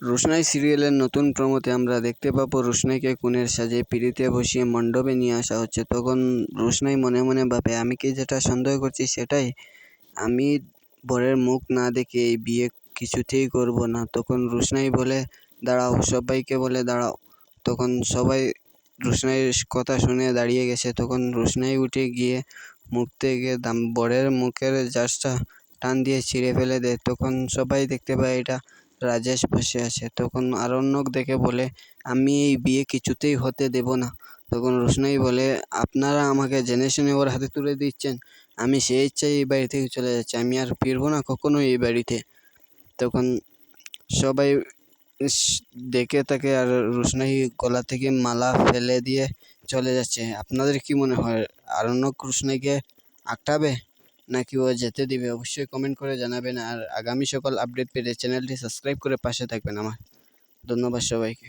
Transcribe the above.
রোশনাই সিরিয়ালের নতুন প্রমোতে আমরা দেখতে পাবো রোশনাইকে কুনের সাজে পিড়িতে বসিয়ে মণ্ডপে নিয়ে আসা হচ্ছে। তখন রোশনাই মনে মনে ভাবে আমি কি যেটা সন্দেহ করছি সেটাই? আমি বরের মুখ না দেখে এই বিয়ে কিছুতেই করব না। তখন রোশনাই বলে, দাঁড়াও, সবাইকে বলে দাঁড়াও। তখন সবাই রোশনাইয়ের কথা শুনে দাঁড়িয়ে গেছে। তখন রোশনাই উঠে গিয়ে মুখ থেকে দাম, বরের মুখের জাজটা টান দিয়ে ছিঁড়ে ফেলে দেয়। তখন সবাই দেখতে পায়, এটা রাজেশ বসে আছে। তখন আরণ্যক দেখে বলে, আমি এই বিয়ে কিছুতেই হতে দেব না। তখন রোশনাই বলে, আপনারা আমাকে জেনে শুনে ওর হাতে তুলে দিচ্ছেন। আমি সেই ইচ্ছায় এই বাড়ি থেকে চলে যাচ্ছি। আমি আর ফিরবো না কখনো এই বাড়িতে। তখন সবাই দেখে তাকে আর রোশনাই গলা থেকে মালা ফেলে দিয়ে চলে যাচ্ছে। আপনাদের কি মনে হয়, আরণ্যক রোশনাইকে আটকাবে নাকি ও যেতে দিবে, অবশ্যই কমেন্ট করে জানাবেন। আর আগামী সকল আপডেট পেতে চ্যানেলটি সাবস্ক্রাইব করে পাশে থাকবেন আমার। ধন্যবাদ সবাইকে।